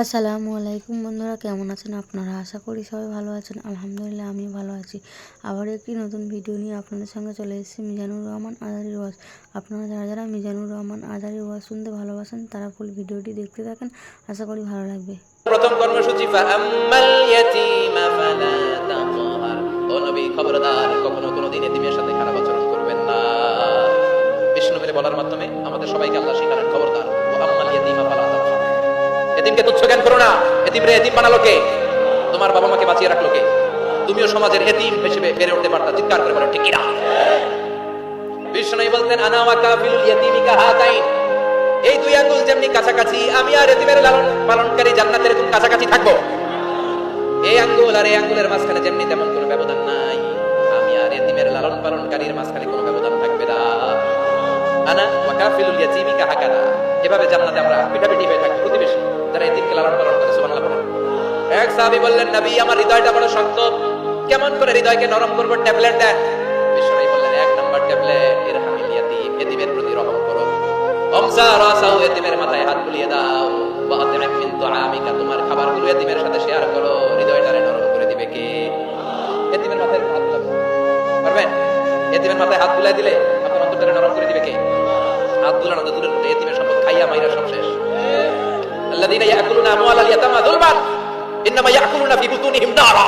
আসসালামু আলাইকুম বন্ধুরা, কেমন আছেন আপনারা? আশা করি সবাই ভালো আছেন। আলহামদুলিল্লাহ আমি ভালো আছি। আবার একটি নতুন ভিডিও নিয়ে আপনাদের সঙ্গে চলে এসেছি, মিজানুর রহমান আজারি ওয়াজ। আপনারা যারা যারা মিজানুর রহমান আজারি ওয়াজ শুনতে ভালোবাসেন, তারা ফুল ভিডিওটি দেখতে থাকেন। আশা করি ভালো লাগবে। প্রথম কর্মসূচি ও নবী, খবরদার, কখনো কোনো দিন এতিমের সাথে খারাপ আচরণ করবেন না। বিষ্ণু বলার মাধ্যমে আমাদের সবাইকে আল্লাহ শিখালেন, খবরদার। ও আম্মাল ইয়াতীমা ফালা এতিমকে তুচ্ছ জ্ঞান করো না। এতিমরে এতিম বানালো কে? তোমার বাবা মাকে বাঁচিয়ে রাখল কে? তুমিও সমাজের এতিম হিসেবে বেড়ে উঠতে পারতা, চিৎকার করে বলো ঠিক বিষ্ণু বলতেন, আনা ওয়া কাফিলুল ইয়াতীমি কাহাতাইন এই দুই আঙ্গুল যেমনি কাছাকাছি, আমি আর এতিমের লালন পালনকারী জান্নাতের এরকম কাছাকাছি থাকব। এই আঙ্গুল আর এই আঙ্গুলের মাঝখানে যেমনি তেমন কোনো ব্যবধান নাই, আমি আর এতিমের লালন পালনকারীর মাঝখানে কোনো ব্যবধান থাকবে না। আনা ওয়াকাফিলুল ইয়াতীমি কাহাকাদা এভাবে জান্নাতে আমরা পিঠাপিঠি হয়ে থাকি প্রতিবেশী, যারা এতিমকে লালন পালন করে, সুবহানাল্লাহ এক সাহাবী বললেন, নবী, আমার হৃদয়টা বড় শক্ত। কেমন করে হৃদয়কে নরম করব? ট্যাবলেট দেন। বিশ্বনবী বললেন, এক নাম্বার ট্যাবলেট, ইরহামিল ইয়াতীম এতিমের প্রতি রহম করো। অমসা রাসাও এতিমের মাথায় হাত বুলিয়ে দাও। বা আতিমিক মিন তুআমিকা, তোমার খাবারগুলো এতিমের সাথে শেয়ার করো। হৃদয়টারে নরম করে দিবে কে? এতিমের মাথায় হাত বুলাবে। পারবেন? এতিমের মাথায় হাত বুলাই দিলে অন্তরটারে নরম করে দিবে কে? হাত বুলানো তো দূরের এতিমের সম্পদ খাইয়া মাইরা সব শেষ। ইয়াকুলুনা আমওয়ালাল ইয়াতামা যুলমান, ইন্নামা ইয়াকুলুনা ফি বুতুনিহিম নারা,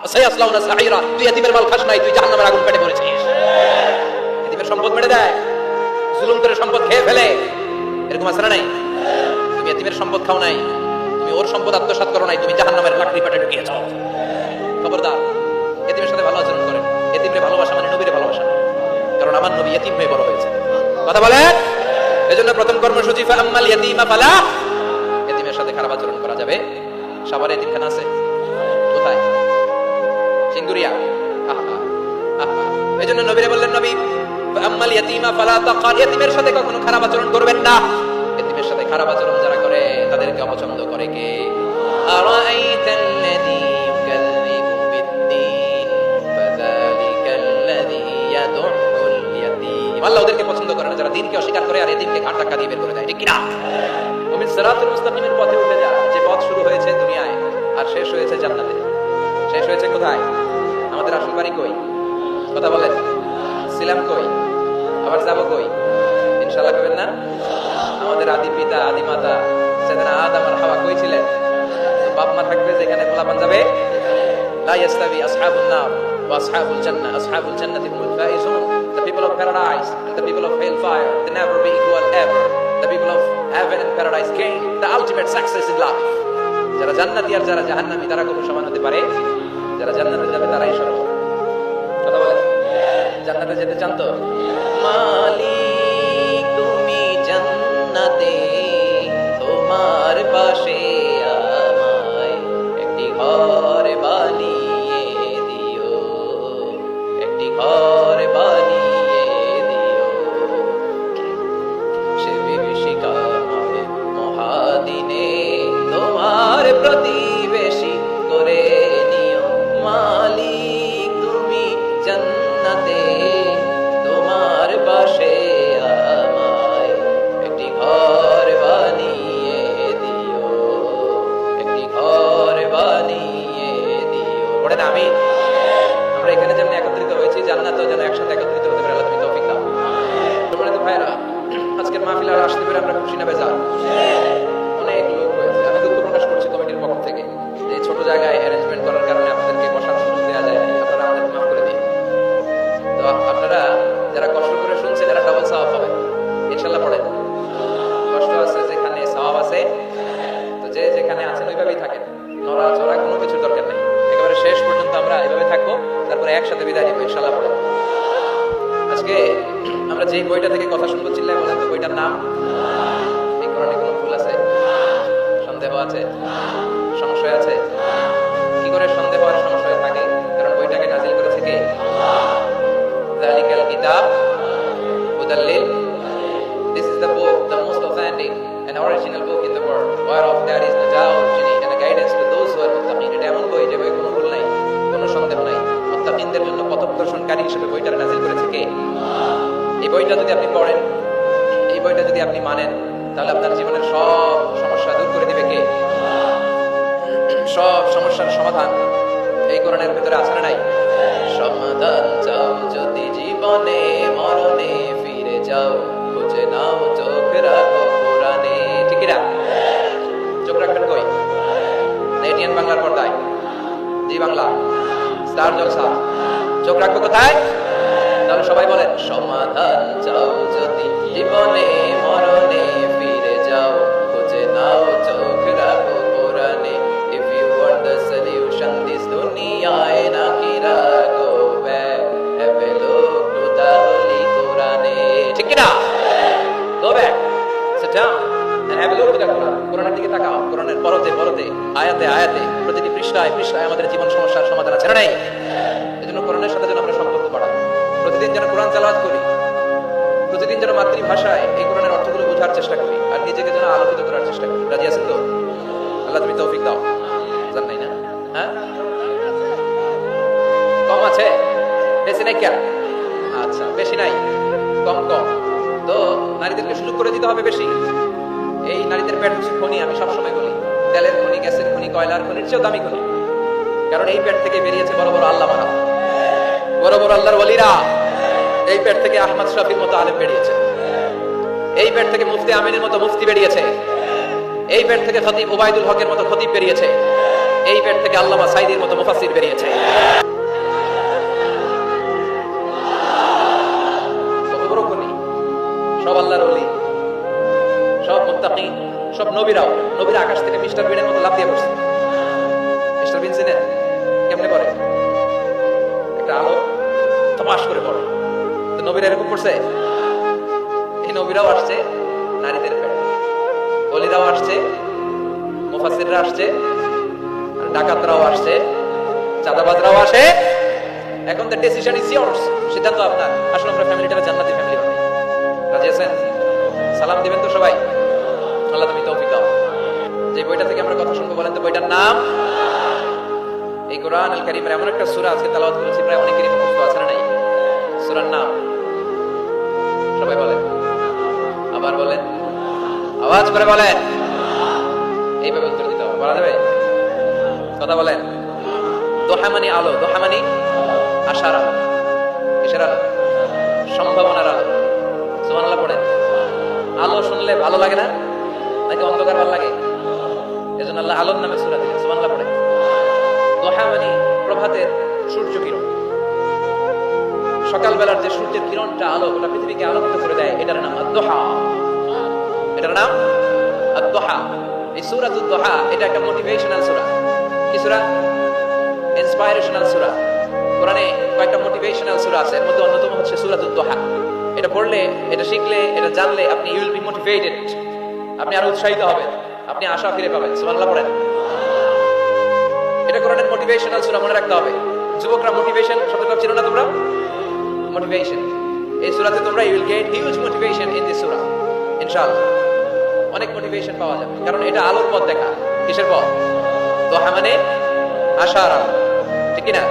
ওয়া সায়াসলাউনা সাঈরা। তুই এতিমের মাল খাস নাই, তুই জাহান্নামের আগুন পেটে পড়েছিস এতিমের সম্পদ মেরে দেয়, জুলুম করে সম্পদ খেয়ে ফেলে। এরকম আছে নাই? তুমি এতিমের সম্পদ খাও নাই, তুমি ওর সম্পদ আত্মসাৎ করো নাই, তুমি জাহান্নামের লাকড়ি পেটে ঢুকিয়েছ। খবরদার, এতিমের সাথে ভালো আচরণ করেন। এতিমরে ভালোবাসা মানে নবীরে ভালোবাসা। কারণ আমার নবী এতিম হয়ে বড় হয়েছে। কথা বলেন এজন্য প্রথম কর্মসূচি, ফাআম্মাল ইয়াতীমা ফালা সাথে খারাপ আচরণ করা যাবে। সবার এতিমখানা আছে? কোথায়? সিঙ্গুরিয়া। বললেন, নবী আম্মাল ইয়াতীমা ফালা ইয়াতীমের সাথে কখনো খারাপ আচরণ করবেন না। ইয়াতীমের সাথে খারাপ আচরণ যারা করে, তাদেরকে অপছন্দ করে কে? আল্লাহ ওদেরকে পছন্দ করে না, যারা দিনকে অস্বীকার করে আর এতিমকে ঘাট ধাক্কা দিয়ে বের করে দেয়, ঠিক কি না মুমিন সিরাতুল মুস্তাকিমের পথে উঠে যায়। যে পথ শুরু হয়েছে দুনিয়ায় আর শেষ হয়েছে জান্নাতে। শেষ হয়েছে কোথায়? আমাদের আসল বাড়ি কই? কথা বলেন। ছিলাম কই? আবার যাব কই? ইনশাআল্লাহ কবেন না? আমাদের আদি পিতা, আদি মাতা, সেদিন আদম আর হাওয়া কই ছিলেন? বাপ মা থাকবে যেখানে পোলাপান যাবে? লা ইয়াস্তাবি আসহাবুন নার ওয়া আসহাবুল জান্নাহ। আসহাবুল জান্নাতি হুমুল Faizun people of paradise and the people of hellfire they never be equal ever the people of heaven and paradise gain the ultimate success in life যারা জান্নাতি আর যারা জাহান্নামী তারা কোনো সমান হতে পারে যারা জান্নাতে যাবে তারাই সর্ব কথা বলেন জান্নাতে যেতে চান তো মালিক তুমি জান্নাতে তোমার পাশে যে বইটা থেকে কথা শুনব চিল্লায় বলেন বইটার নাম। এই কোনো ভুল আছে? সন্দেহ আছে? সংশয় আছে? কি করে সন্দেহ আর সংশয় থাকে? কারণ বইটাকে নাজিল জালিকাল কিতাব. এটা এমন বই যে বই কোনো ভুল নাই, কোনো সন্দেহ নাই। মুত্তাকিনদের জন্য পথপ্রদর্শনকারী হিসেবে বইটা নাজিল করেছে বইটা যদি আপনি পড়েন, এই বইটা যদি আপনি মানেন, তাহলে আপনার জীবনের সব সমস্যা দূর করে দিবে কে? সব সমস্যার সমাধান এই কোরআনের ভিতরে আছে না নাই? সমাধান চাও যদি জীবনে মরণে ফিরে যাও খুঁজে নাও চোখ রাখো কোরআনে ঠিক না চোখ রাখবেন কই? এটিএন বাংলার পর্দায়। জি বাংলা। স্টার জলসা। চোখ রাখব কোথায়? তাহলে সবাই বলেন সমাধান আয়াতে আয়াতে, প্রতিটি পৃষ্ঠায় পৃষ্ঠায় আমাদের জীবন সমস্যার সমাধান আছে। নাই। এজন্য কোরআনের সাথে যেন আমরা সম্পর্ক বাড়াই। প্রতিদিন যেন কোরআন তেলাওয়াত করি। প্রতিদিন যেন মাতৃভাষায় এই কোরআনের অর্থগুলো বোঝার চেষ্টা করি আর নিজেকে যেন আলোকিত করার চেষ্টা করি। রাজি আছেন তো? আল্লাহ তুমি তৌফিক দাও। জান নাই না? হ্যাঁ? কম আছে? বেশি নাই কেন? আচ্ছা বেশি নাই। কম কম। তো নারীদেরকে সুযোগ করে দিতে হবে বেশি। এই নারীদের পেট হচ্ছে খনি, আমি সবসময় বলি। তেলের খনি, গ্যাসের খনি, কয়লার খনির চেয়েও দামি খনি। কারণ এই পেট থেকে বেরিয়েছে বড় বড় আল্লাহ মারা বড় বড় আল্লাহর ওলিরা এই পেট থেকে আহমদ শফির মতো আলেম বেরিয়েছে। এই পেট থেকে মুফতি আমিনের মতো মুফতি বেরিয়েছে। এই পেট থেকে খতিব ওবায়দুল হকের মতো খতিব বেরিয়েছে। এই পেট থেকে আল্লামা সাইদির মতো মুফাসসির বেরিয়েছে। সব আল্লাহর ওলি, সব মুত্তাকি সব নবীরাও, নবীরা আকাশ থেকে মিস্টার বিনের মতো লাভ দিয়ে পড়ছে। মিস্টার বিন চিনেন কেমনে পড়ে? একটা আলো তমাস করে পড়ে। তো নবীরা এরকম করছে? এই নবীরাও আসছে, নারীদের পেট অলিরাও আসছে মুফাসিররা আসছে, আর ডাকাতরাও আসছে, চাঁদাবাজরাও আসে। এখন তো ডিসিশন ইজ ইয়ার্স সিদ্ধান্ত আপনার। আসলে আমরা ফ্যামিলিটা জান্নাতি ফ্যামিলি বানাই। রাজি আছেন? সালাম দিবেন তো সবাই। বইটা থেকে আমরা কথা শুনব বলেন তো বইটার নাম? এই কোরআন আল কারিমের এমন একটা সূরা, আজকে তেলাওয়াত করেছি, প্রায় অনেকেরই মুখস্থ আছে না নাই? সূরার নাম? সবাই বলেন। আবার বলেন। আওয়াজ করে বলেন। এইভাবে উত্তর দিতে হবে, বলা যাবে? কথা বলেন। দোহা মানে আলো দোহা মানে আশার আলো কিসের আলো সম্ভাবনার। আলো সুবহানাল্লাহ পড়েন। আলো শুনলে ভালো লাগে না? নাকি অন্ধকার ভালো লাগে? এজন্য আল্লাহ আলোর নামে সূরা দিলেন সুবহানাল্লাহ পড়েন দোহা মানে প্রভাতের সূর্য কিরণ। সকালবেলার যে সূর্যের কিরণটা আলো, ওটা পৃথিবীকে আলোকিত করে দেয়, এটার নাম আদ-দোহা। এটার নাম আদ-দোহা। এই সূরাতুদ দোহা এটা একটা মোটিভেশনাল সূরা। কি সূরা? ইন্সপাইরেশনাল সূরা। কোরআনে কয়েকটা মোটিভেশনাল সূরা আছে, এর মধ্যে অন্যতম হচ্ছে সূরাতুদ দোহা এটা পড়লে, এটা শিখলে, এটা জানলে আপনি ইউ উইল বি মোটিভেটেড আপনি আরও উৎসাহিত হবেন। আপনি আশা ফিরে পাবেন। সুবহানাল্লাহ, পড়েন। এটা কোরআনের মোটিভেশনাল সূরা, মনে রাখতে হবে। যুবকরা মোটিভেশন শব্দটা চিনো না তোমরা? মোটিভেশন এই সূরাতে তোমরা you will get huge motivation in this surah, ইনশাআল্লাহ। অনেক মোটিভেশন পাওয়া যাবে। কারণ এটা আলোর পথ দেখা। কিসের পথ? দোহা মানে আশার আলো। ঠিক না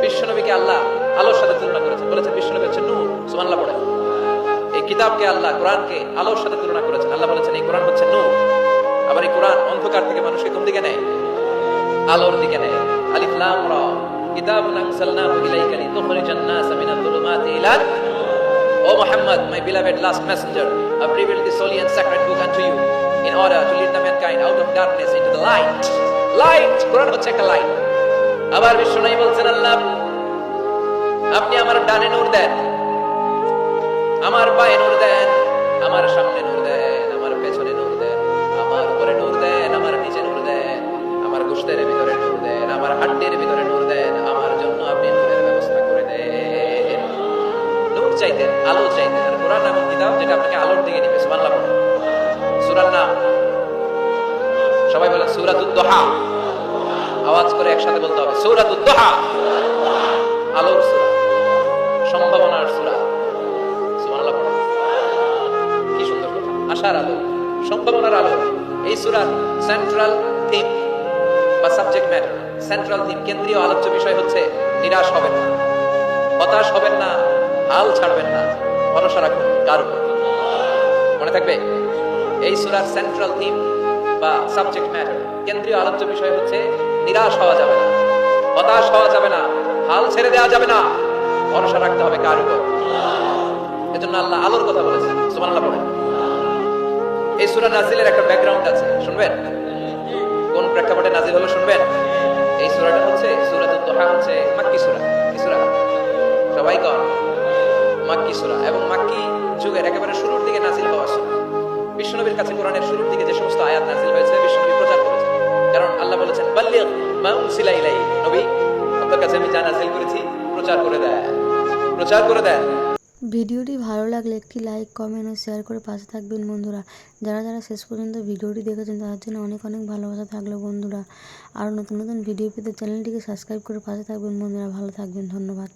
বিশ্বনবীকে আল্লাহ আলোর সাথে তুলনা করেছেন। বলেছেন, বিশ্বনবী হচ্ছে নূর। সুবহানাল্লাহ পড়ে এই কিতাবকে আল্লাহ, কোরআনকে আলোর সাথে তুলনা করেছেন। আল্লাহ বলেছেন, এই কোরআন হচ্ছে নূর। আবার এই কোরআন অন্ধকার থেকে মানুষকে কোন দিকে নেয়? আলোর দিকে নেয়। রা। কিতাবুন আনসালনাহু ইলাইকা লিতুখরিজান মিনাল যুলুমাতি Muhammad, my beloved last messenger, I have revealed this holy and sacred book unto you in order to lead the mankind out of darkness into the light. Light! কোরআন হচ্ছে একটা লাইট আবার বিশ্ব নাই বলছেন আল্লাহ আপনি আমার ডানে নূর দেন আমার পায়ে নূর দেন আমার সামনে নূর দেন। এমন আপনাকে আলোর দিকে নিবে, সুবহানাল্লাহ পড়ুন সূরার নাম। সবাই বলেন সূরাতুদ দোহা। আওয়াজ করে একসাথে বলতে হবে, সূরাতুদ দোহা। আলোর সূরা, সম্ভাবনার সূরা। সুবহানাল্লাহ পড়ুন কি সুন্দর কথা। আশার আলো, সম্ভাবনার আলো। এই সূরার সেন্ট্রাল থিম বা সাবজেক্ট ম্যাটার সেন্ট্রাল থিম কেন্দ্রীয় আলোচ্য বিষয় হচ্ছে নিরাশ হবেন না। হতাশ হবেন না, হাল ছাড়বেন না। ভরসা রাখুন, কার উপর? মনে থাকবে? এই সূরার সেন্ট্রাল থিম বা সাবজেক্ট ম্যাটার কেন্দ্রীয় আলোচ্য বিষয় হচ্ছে নিরাশ হওয়া যাবে না, হতাশ হওয়া যাবে না, হাল ছেড়ে দেওয়া যাবে না, ভরসা রাখতে হবে কার উপর? এজন্য আল্লাহ আলোর কথা বলেছেন, সুবহানাল্লাহ বলেন এই সুরা নাজিলের একটা ব্যাকগ্রাউন্ড আছে, শুনবেন? কোন প্রেক্ষাপটে নাজিল হলো শুনবেন? এই সুরাটা হচ্ছে সূরাতুদ দুহা হচ্ছে মাক্কি সূরা, কি সূরা? সবাই কর মাক্কি সুরা এবং মাক্কি যুগের একেবারে শুরুর দিকে নাজিল হওয়া সূরা বিশ্বনবীর কাছে কোরআনের শুরুর দিকে যে সমস্ত আয়াত নাজিল হয়েছে, বিশ্বনবী প্রচার করেছেন। কারণ আল্লাহ বলেছেন, বাল্লিগ মা উনসিলা ইলাই নবী আপনার কাছে আমি যা নাজিল করেছি, প্রচার করে দেয়। প্রচার করে দেয়। ভিডিওটি ভালো লাগলে একটি লাইক, কমেন্ট ও শেয়ার করে পাশে থাকবেন বন্ধুরা। যারা যারা শেষ পর্যন্ত ভিডিওটি দেখেছেন, তাদের জন্য অনেক অনেক ভালোবাসা থাকল বন্ধুরা। আর নতুন নতুন ভিডিও পেতে চ্যানেলটিকে সাবস্ক্রাইব করে পাশে থাকবেন বন্ধুরা। ভালো থাকবেন, ধন্যবাদ।